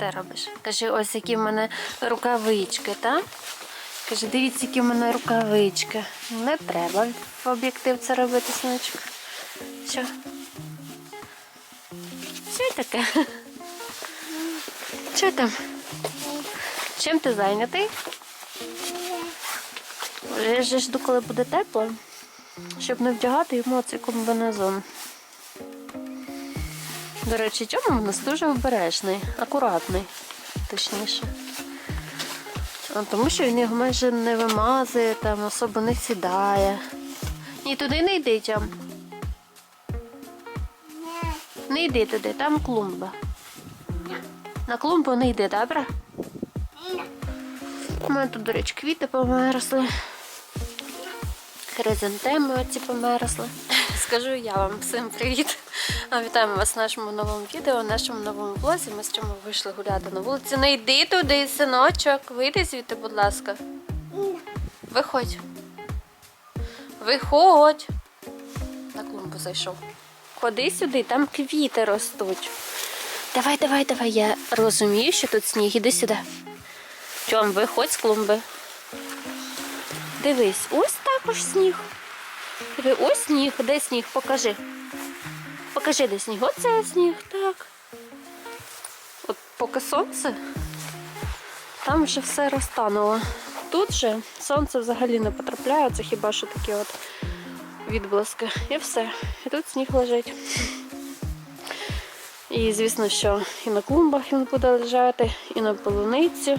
Ти робиш? Кажи, ось які в мене рукавички, так? Кажи, дивіться, які в мене рукавички. Не треба в об'єктив це робити, синочок. Що? Що таке? Що там? Чим ти зайнятий? Я ж коли буде тепло, щоб не вдягати йому цей комбинезон. До речі, чому у нас дуже обережний, акуратний, точніше. Тому що він його майже не вимазує, там особо не сідає. Ні, туди не йди, Тьом. Не йди туди, там клумба. На клумбу не йди, добре? У мене тут, до речі, квіти померзли. Хризантеми оці померзли. Скажу я вам всім привіт. А, Вітаємо вас в нашому новому відео, в нашому новому блозі. Ми з чому вийшли гуляти на вулиці. Не йди туди, синочок. Вийди звідти, будь ласка. Виходь. Виходь. На клумбу зайшов. Ходи сюди, там квіти ростуть. Давай, давай, давай. Я розумію, що тут сніг. Іди сюди. Тьом, виходь з клумби. Дивись, ось також сніг. Диви, ось сніг. Де сніг? Покажи. Покажи, де сніг. Оце сніг, так. От поки сонце, там вже все розтануло. Тут же сонце взагалі не потрапляє, це хіба що такі от відблиски. І все. І тут сніг лежить. І звісно, що і на клумбах він буде лежати, і на полуниці.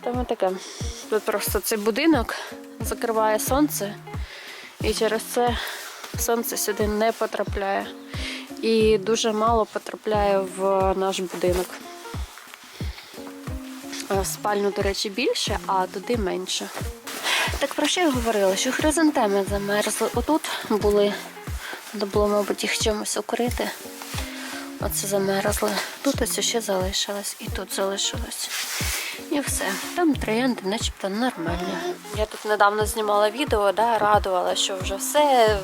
Там таке. Тут просто цей будинок закриває сонце, і через це сонце сюди не потрапляє. І дуже мало потрапляє в наш будинок. А В спальню, до речі, більше, а туди менше. Так про що я говорила? Що хризантеми замерзли. Отут були, треба було, мабуть, їх чимось укрити. Оце замерзли. Тут ось ще залишилось, і тут залишилось. І все. Там троянди начебто нормальні. Я тут недавно знімала відео, да, радувала, що вже все.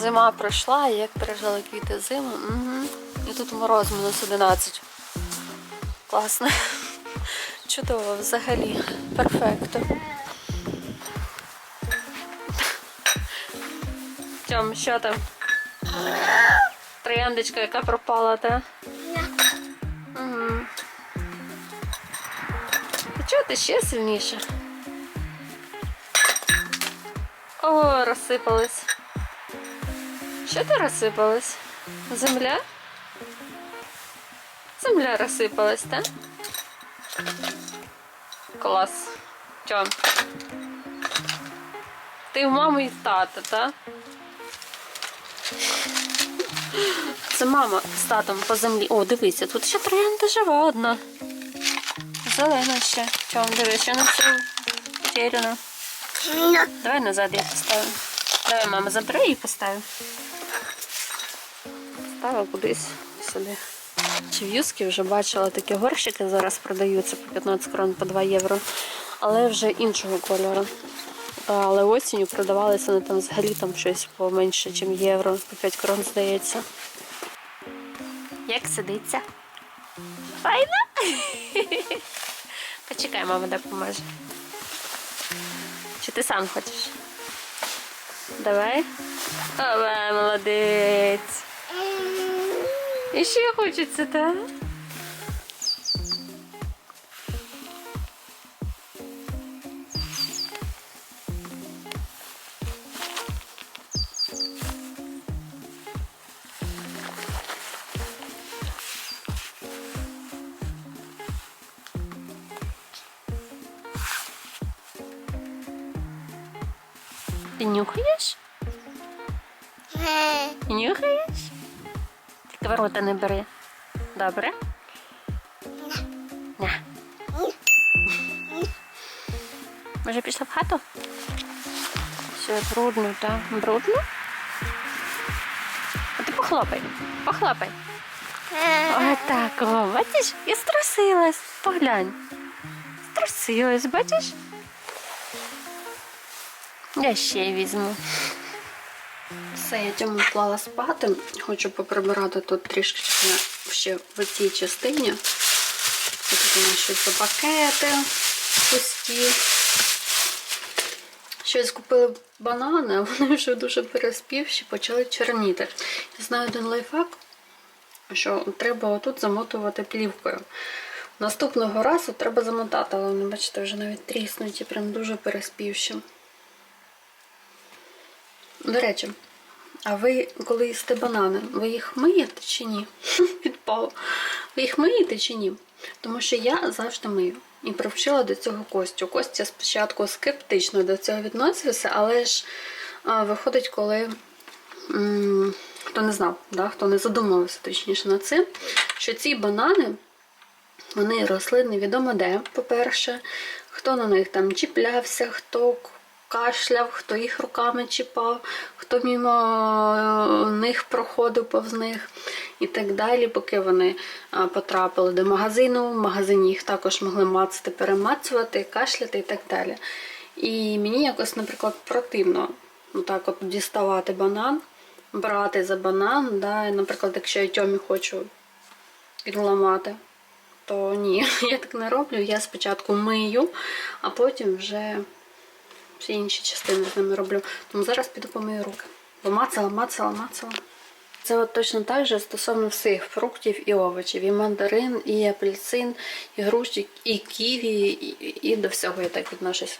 Зима пройшла, як пережили квіти зиму. Угу. І тут мороз мінус 11. Класно. Чудово взагалі. Перфекто. Тьом, що там? Трояндочка, яка пропала, та? Угу. Чого ти ще сильніше? О, розсипалась. Що ти розсипалась? Земля? Земля розсипалась, так? Клас. Чо? Ти в маму і тата, так? Це мама з татом по землі. О, дивися, тут ще троянда жива одна. Зелена ще. Чом, дивись, ще не все потеряно. Давай назад я поставлю. Давай, мама, забери і поставив. Кудись сюди. Чи в Юскі вже бачила такі горщики, зараз продаються по 15 крон, по 2 євро, але вже іншого кольору. Але осінню продавалися вони там взагалі там щось поменше, ніж євро, по 5 крон, здається. Як сидиться? Файно? Почекай, мама допоможе. Чи ти сам хочеш? Давай. Давай, молодець. І ще хочеться, так? Ти нюхаєш? Нюхаєш? Тільки в не бери. Добре? На. Може пішла в хату? Все брудно, так? Брудно? А ти похлопай. Похлопай. Отак, о, бачиш? І струсилась. Поглянь. Струсилась, бачиш? Я ще візьму. Все, я тьому вклала спати. Хочу поприбирати тут трішки ще в цій частині. Тут у нас щось за пакети пусті. Щось купили банани, а вони вже дуже переспівші, почали чорніти. Я знаю один лайфхак, що треба отут замотувати плівкою. Наступного разу треба замотати, але вони, бачите, вже навіть тріснуті, прям дуже переспівші. До речі, а ви, коли їсте банани, ви їх миєте чи ні? Підпало. Ви їх миєте чи ні? Тому що я завжди мию. І привчила до цього Костю. Костя спочатку скептично до цього відносився, але ж а, виходить, коли м, хто не знав, да, хто не задумувався точніше над цим, що ці банани. Вони росли невідомо де, по-перше, хто на них там чіплявся, хто кашляв, хто їх руками чіпав, хто мимо е, них проходив повз них і так далі, поки вони потрапили до магазину. В магазині їх також могли мацати, перемацувати, кашляти і так далі. І мені якось, наприклад, противно ну, от діставати банан, брати за банан. Да, і, наприклад, якщо я тьомі хочу підламати то ні, я так не роблю. Я спочатку мию, а потім вже всі інші частини з ними роблю. Тому зараз піду помию руки. Бо мацала, мацала. Це от точно так же стосовно всіх фруктів і овочів. І мандарин, і апельсин, і груші, і ківі, і, і до всього я так відношусь.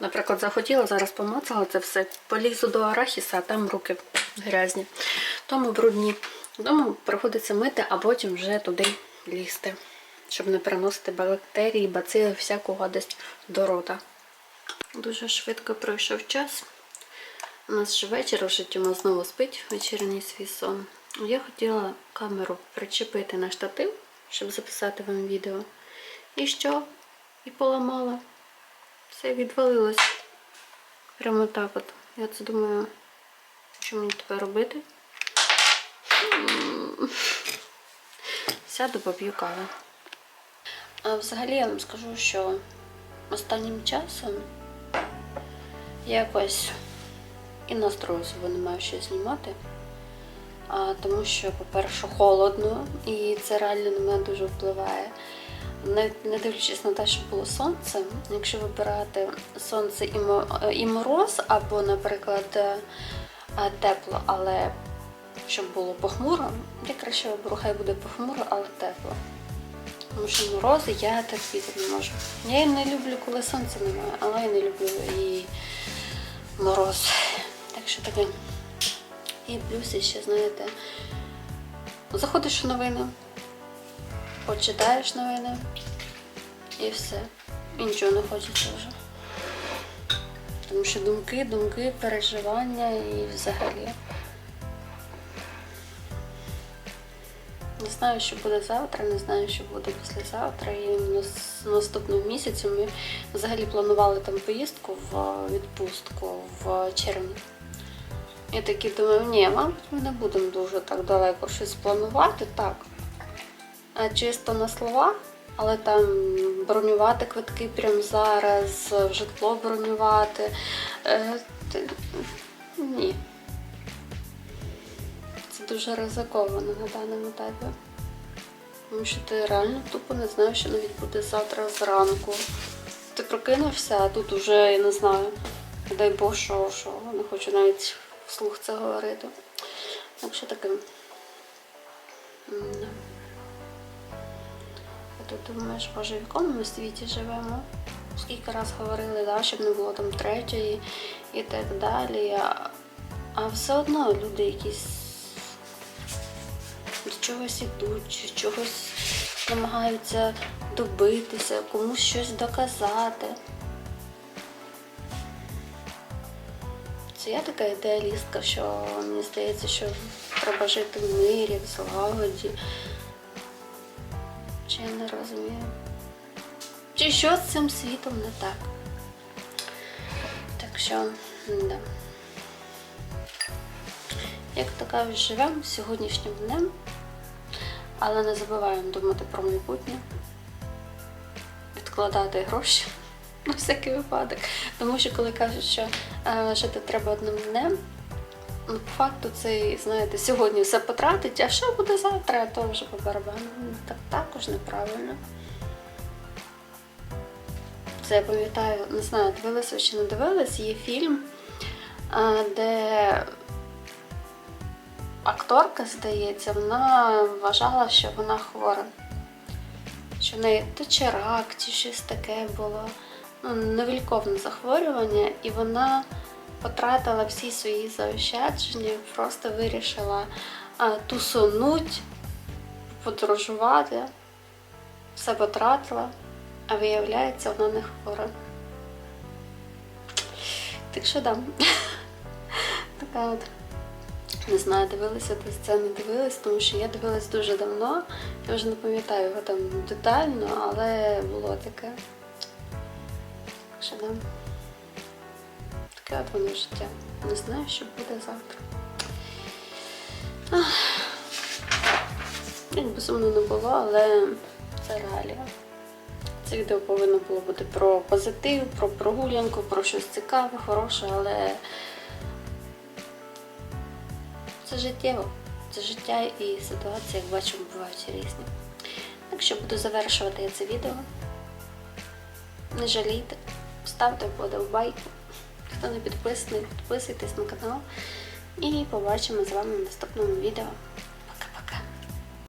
Наприклад, захотіла, зараз помацала це все, полізу до арахіса, а там руки грязні. Тому брудні. Тому приходиться мити, а потім вже туди лізти щоб не приносити бактерії, бацили, всяку гадость до рота. Дуже швидко пройшов час. У нас же вечір, вже Тьома знову спить вечірній свій сон. Я хотіла камеру причепити на штатив, щоб записати вам відео. І що? І поламала. Все відвалилось. Прямо так от. Я це думаю, що мені тепер робити? Сяду поп'ю каву. А взагалі я вам скажу, що останнім часом якось і настрою себе не маю що знімати. А, тому що, по-перше, холодно, і це реально на мене дуже впливає. Не, не дивлячись на те, що було сонце, якщо вибирати сонце і, мороз, або, наприклад, е, тепло, але щоб було похмуро, я краще виберу, хай буде похмуро, але тепло. Тому що морози я терпіти не можу. Я і не люблю, коли сонця немає, але я не люблю і мороз. Так що таке. І плюс ще, знаєте, заходиш в новини, почитаєш новини і все. І нічого не хочеться вже. Тому що думки, думки, переживання і взагалі. Знаю, що буде завтра, не знаю, що буде післязавтра. І в наступному місяці ми взагалі планували там поїздку в відпустку в червні. Я такі думаю, ні, мабуть, ми не будемо дуже так далеко щось планувати, так. А чисто на словах, але там бронювати квитки прямо зараз, житло бронювати. Е, ні дуже ризиковано на даному етапі. Тому що ти реально тупо не знаєш, що навіть буде завтра зранку. Ти прокинувся, а тут уже, я не знаю, дай Бог, що, що не хочу навіть вслух це говорити. Так що таке. А ти думаєш, може, в якому ми світі живемо? Скільки раз говорили, да, щоб не було там третьої і так далі. А, все одно люди якісь чогось ідуть, чогось намагаються добитися, комусь щось доказати. Це я така ідеалістка, що мені здається, що треба жити в мирі, в злагоді. Чи я не розумію? Чи що з цим світом не так? Так що, да. Як кажуть, живемо сьогоднішнім днем. Але не забуваємо думати про майбутнє, відкладати гроші на всякий випадок. Тому що коли кажуть, що е, жити треба одним днем, Ну, по факту це, знаєте, сьогодні все потратить, а що буде завтра, то вже по барабану. Ну, Так також неправильно. Це я пам'ятаю, не знаю, дивилися чи не дивились, є фільм, а, де акторка, здається, вона вважала, що вона хвора. Що в неї то чи рак, чи щось таке було. Ну, невиліковне захворювання, і вона потратила всі свої заощадження, просто вирішила тусонуть, подорожувати, все потратила, а виявляється, вона не хвора. Так що да. Така от. Не знаю, дивилися ти це не дивились, тому що я дивилась дуже давно. Я вже не пам'ятаю його там детально, але було таке. Так що да. Таке от воно життя. Не знаю, що буде завтра. Ах. Як би сумно не було, але це реалія. Це відео повинно було бути про позитив, про прогулянку, про щось цікаве, хороше, але це життєво. Це життя і ситуації, як бачимо, бувають різні. Так що буду завершувати це відео. Не жалійте, ставте подобайку. Хто не підписаний, підписуйтесь на канал. І побачимо з вами в наступному відео.